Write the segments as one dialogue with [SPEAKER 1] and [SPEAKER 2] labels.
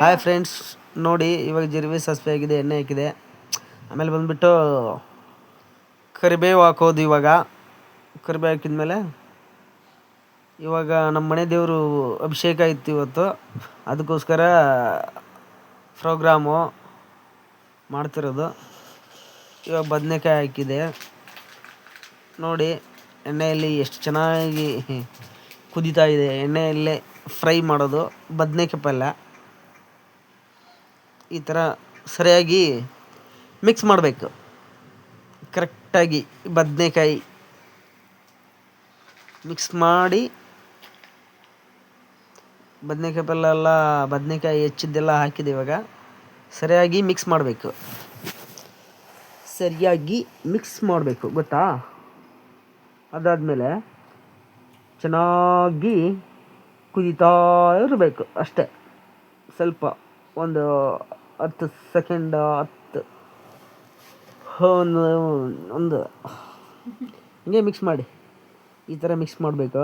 [SPEAKER 1] Hi friends ನೋಡಿ ಇವಾಗ ಜಿರ್ವಿ ಸಸ್ಪೆ ಆಗಿದೆ ಎಣ್ಣೆ ಹಾಕಿದೆ. ಆಮೇಲೆ ಬಂದುಬಿಟ್ಟು ಕರಿಬೇವು ಹಾಕೋದು ಇವಾಗ. ಕರಿಬೇವು ಹಾಕಿದ್ಮೇಲೆ ಇವಾಗ ನಮ್ಮ ಮನೆ ದೇವರು ಅಭಿಷೇಕ ಇತ್ತು ಇವತ್ತು. ಅದಕ್ಕೋಸ್ಕರ ಪ್ರೋಗ್ರಾಮು ಮಾಡ್ತಿರೋದು. ಇವಾಗ ಬದನೆಕಾಯಿ ಹಾಕಿದೆ. ನೋಡಿ ಎಣ್ಣೆಯಲ್ಲಿ ಎಷ್ಟು ಚೆನ್ನಾಗಿ ಕುದೀತಾ ಇದೆ. ಎಣ್ಣೆಯಲ್ಲೇ ಫ್ರೈ ಮಾಡೋದು, ಬದನೇಕಾಯಿ ಪಲ್ಯ. ಈ ಥರ ಸರಿಯಾಗಿ ಮಿಕ್ಸ್ ಮಾಡಬೇಕು. ಕರೆಕ್ಟಾಗಿ ಬದನೇಕಾಯಿ ಮಿಕ್ಸ್ ಮಾಡಿ, ಬದನೇಕಾಯಿ ಪಲ್ಯ ಎಲ್ಲ, ಬದನೇಕಾಯಿ ಹೆಚ್ಚಿದ್ದೆಲ್ಲ ಹಾಕಿದೆ ಇವಾಗ. ಸರಿಯಾಗಿ ಮಿಕ್ಸ್ ಮಾಡಬೇಕು. ಸರಿಯಾಗಿ ಮಿಕ್ಸ್ ಮಾಡಬೇಕು, ಗೊತ್ತಾ? ಅದಾದಮೇಲೆ ಚೆನ್ನಾಗಿ ಕುದೀತಾ ಇರಬೇಕು ಅಷ್ಟೇ. ಸ್ವಲ್ಪ ಒಂದು ಹತ್ತು ಸೆಕೆಂಡ್ ಹತ್ತು. ಒಂದು ಒಂದು. ಹಿಂಗೆ ಮಿಕ್ಸ್ ಮಾಡಿ. ಈ ಥರ ಮಿಕ್ಸ್ ಮಾಡಬೇಕು.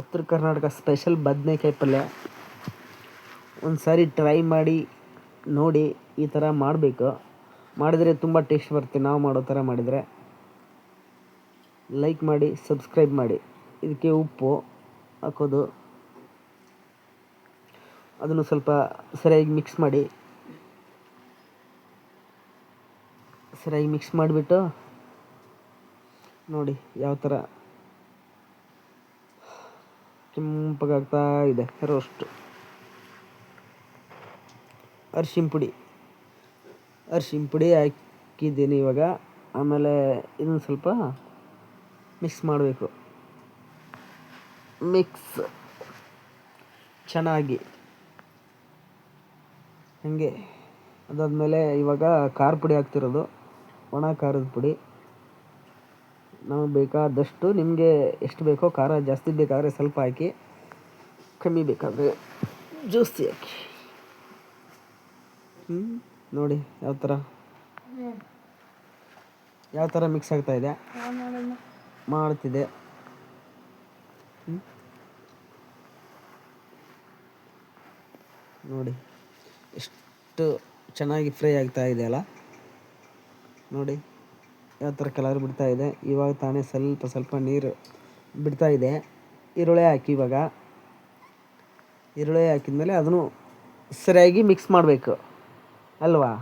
[SPEAKER 1] ಉತ್ತರ ಕರ್ನಾಟಕ ಸ್ಪೆಷಲ್ ಬದನೆಕಾಯಿ ಪಲ್ಯ. ಒಂದು ಸಾರಿ ಟ್ರೈ ಮಾಡಿ, ನೋಡಿ ಈ ಥರ ಮಾಡಬೇಕು. ಮಾಡಿದರೆ ತುಂಬ ಟೇಸ್ಟ್ ಬರುತ್ತೆ. ನಾವು ಮಾಡೋ ಥರ ಮಾಡಿದರೆ. ಲೈಕ್ ಮಾಡಿ ಸಬ್ಸ್ಕ್ರೈಬ್ ಮಾಡಿ. ಇದಕ್ಕೆ ಉಪ್ಪು ಹಾಕೋದು. ಅದನ್ನು ಸ್ವಲ್ಪ ಸರಿಯಾಗಿ ಮಿಕ್ಸ್ ಮಾಡಿ, ಸರಿಯಾಗಿ ಮಿಕ್ಸ್ ಮಾಡಿಬಿಟ್ಟು ನೋಡಿ ಯಾವ ಥರ ಕೆಂಪಗಾಗ್ತಾ ಇದೆ. ರೋಸ್ಟು ಅರ್ಶಿನ ಪುಡಿ. ಅರ್ಶಿನ ಪುಡಿ ಹಾಕಿದ್ದೀನಿ ಇವಾಗ. ಆಮೇಲೆ ಇದನ್ನು ಸ್ವಲ್ಪ ಮಿಕ್ಸ್ ಮಾಡಬೇಕು. ಮಿಕ್ಸ್ ಚೆನ್ನಾಗಿ. ಹಾಗೆ. ಅದಾದಮೇಲೆ ಇವಾಗ ಖಾರ ಪುಡಿ ಹಾಕ್ತಿರೋದು. ಒಣ ಖಾರದ ಪುಡಿ. ನಮಗೆ ಬೇಕಾದಷ್ಟು ನಿಮಗೆ ಎಷ್ಟು ಬೇಕೋ ಖಾರ, ಜಾಸ್ತಿ ಬೇಕಾದರೆ ಸ್ವಲ್ಪ ಹಾಕಿ, ಕಮ್ಮಿ ಬೇಕಾದರೆ ಜಾಸ್ತಿ ಹಾಕಿ. ಹ್ಞೂ ನೋಡಿ ಯಾವ ಥರ ಯಾವ ಥರ ಮಿಕ್ಸ್ ಆಗ್ತಾ ಇದೆ? ಮಾಡ್ತಿದೆ ನೋಡಿ. ಎಷ್ಟು ಚೆನ್ನಾಗಿ ಫ್ರೈ ಆಗ್ತಾ ಇದೆ ಅಲ್ಲ? ನೋಡಿ, ಯಾವ ಥರ ಕಲರ್ ಬಿಡ್ತಾ ಇದೆ. ಇವಾಗ ತಾನೇ ಸ್ವಲ್ಪ ಸ್ವಲ್ಪ ನೀರು ಬಿಡ್ತಾ ಇದೆ. ಈರುಳ್ಳಿ ಹಾಕಿ ಇವಾಗ. ಈರುಳ್ಳಿ ಹಾಕಿದ್ಮೇಲೆ ಅದನ್ನು ಸರಿಯಾಗಿ ಮಿಕ್ಸ್ ಮಾಡಬೇಕು. ಅಲ್ವಾ?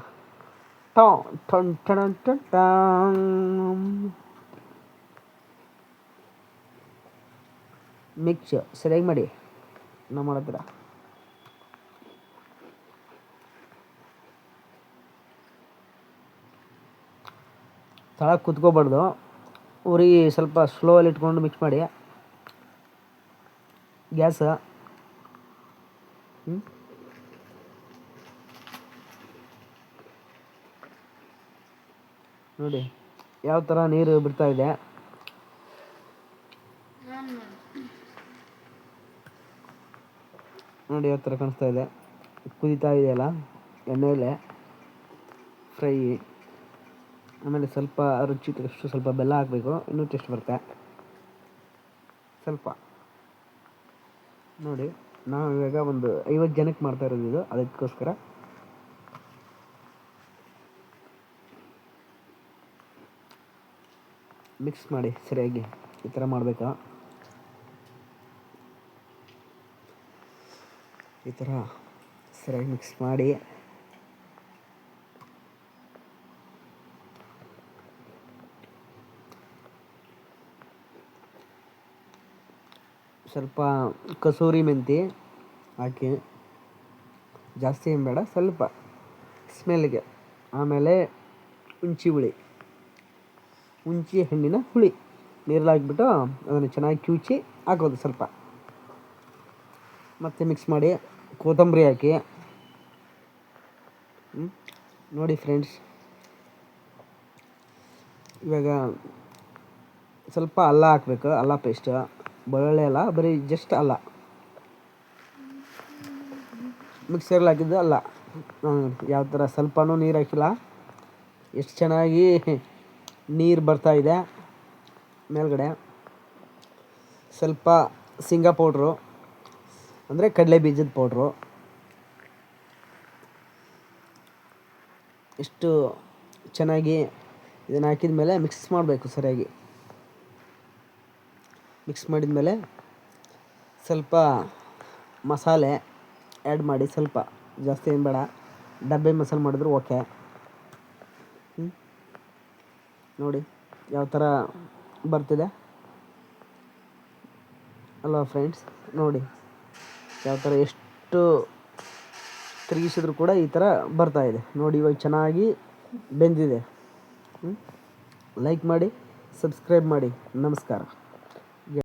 [SPEAKER 1] ಟೊನ್ ಟಣ ಟಣ ಟಾನ್ ಮಿಕ್ಸ್ ಸರಿಯಾಗಿ ಮಾಡಿ. ನಾವು ಮಾಡತ್ರ ತಳಕ್ಕೆ ಕುತ್ಕೋಬಾರ್ದು. ಉರಿ ಸ್ವಲ್ಪ ಸ್ಲೋಲ್ಲಿ ಇಟ್ಕೊಂಡು ಮಿಕ್ಸ್ ಮಾಡಿ. ಗ್ಯಾಸ. ನೋಡಿ, ಯಾವ ಥರ ನೀರು ಬಿಡ್ತಾ ಇದೆ. ನೋಡಿ ಯಾವ ಥರ ಕಾಣಿಸ್ತಾ ಇದೆ. ಕುದಿತಾ ಇದೆಯಲ್ಲ ಎಣ್ಣೆಲೆ ಫ್ರೈ ಆಮೇಲೆ ಸ್ವಲ್ಪ ರುಚಿ ಟೇಸ್ಟು ಸ್ವಲ್ಪ ಬೆಲ್ಲ ಹಾಕಬೇಕು. ಇನ್ನೂ ಟೇಸ್ಟ್ ಬರುತ್ತೆ. ಸ್ವಲ್ಪ. ನೋಡಿ, ನಾವು ಇವಾಗ ಒಂದು ಐವತ್ತು ಜನಕ್ಕೆ ಮಾಡ್ತಾ ಇರೋದು ಇದು. ಅದಕ್ಕೋಸ್ಕರ. ಮಿಕ್ಸ್ ಮಾಡಿ ಸರಿಯಾಗಿ ಈ ಥರ ಮಾಡಬೇಕಾ? ಈ ಥರ ಸರಿಯಾಗಿ ಮಿಕ್ಸ್ ಮಾಡಿ. ಸ್ವಲ್ಪ ಕಸೂರಿ ಮೆಂತಿ ಹಾಕಿ. ಜಾಸ್ತಿ ಏನು ಬೇಡ, ಸ್ವಲ್ಪ ಸ್ಮೆಲ್ಗೆ ಆಮೇಲೆ ಹುಂಚಿ ಹುಳಿ. ಹುಂಚಿ ಹಣ್ಣಿನ ಹುಳಿ. ನೀರಲ್ಲಿ ಹಾಕ್ಬಿಟ್ಟು ಅದನ್ನು ಚೆನ್ನಾಗಿ ಕಿವುಚಿ ಹಾಕೋದು ಸ್ವಲ್ಪ. ಮತ್ತೆ ಮಿಕ್ಸ್ ಮಾಡಿ ಕೊತ್ತಂಬರಿ ಹಾಕಿ. ನೋಡಿ ಫ್ರೆಂಡ್ಸ್ ಇವಾಗ ಸ್ವಲ್ಪ ಅಲ್ಲ ಹಾಕ್ಬೇಕು, ಅಲ್ಲ ಪೇಸ್ಟ್ ಬೆಳ್ಳುಳ್ಳಿ ಅಲ್ಲ, ಬರೀ ಜಸ್ಟ್ ಅಲ್ಲ. ಮಿಕ್ಸರ್ಲಿ ಹಾಕಿದ್ದು ಅಲ್ಲ. ಯಾವ ಥರ ಸ್ವಲ್ಪನೂ ನೀರು ಹಾಕಿಲ್ಲ. ಎಷ್ಟು ಚೆನ್ನಾಗಿ ನೀರು ಬರ್ತಾಯಿದೆ ಮೇಲ್ಗಡೆ. ಸ್ವಲ್ಪ ಶೇಂಗಾ ಪೌಡ್ರು, ಅಂದರೆ ಕಡಲೆ ಬೀಜದ ಪೌಡ್ರು. ಇಷ್ಟು ಚೆನ್ನಾಗಿ ಇದನ್ನು ಹಾಕಿದ ಮೇಲೆ ಮಿಕ್ಸ್ ಮಾಡಬೇಕು ಸರಿಯಾಗಿ. ಮಿಕ್ಸ್ ಮಾಡಿದ ಮೇಲೆ ಸ್ವಲ್ಪ ಮಸಾಲೆ ಆ್ಯಡ್ ಮಾಡಿ ಸ್ವಲ್ಪ ಜಾಸ್ತಿ ಏನು ಬೇಡ. ಡಬ್ಬೆ ಮಸಾಲೆ ಮಾಡಿದ್ರು ಓಕೆ? ನೋಡಿ ಯಾವ ಥರ ಬರ್ತಿದೆ. ಅಲ್ವಾ ಫ್ರೆಂಡ್ಸ್? ನೋಡಿ ಯಾವ ಥರ ಎಷ್ಟು ತಿರುಗಿಸಿದ್ರು ಕೂಡ ಈ ಥರ ಬರ್ತಾಯಿದೆ ನೋಡಿ ಇವಾಗ ಚೆನ್ನಾಗಿ ಬೆಂದಿದೆ. ಲೈಕ್ ಮಾಡಿ ಸಬ್ಸ್ಕ್ರೈಬ್ ಮಾಡಿ. ನಮಸ್ಕಾರ.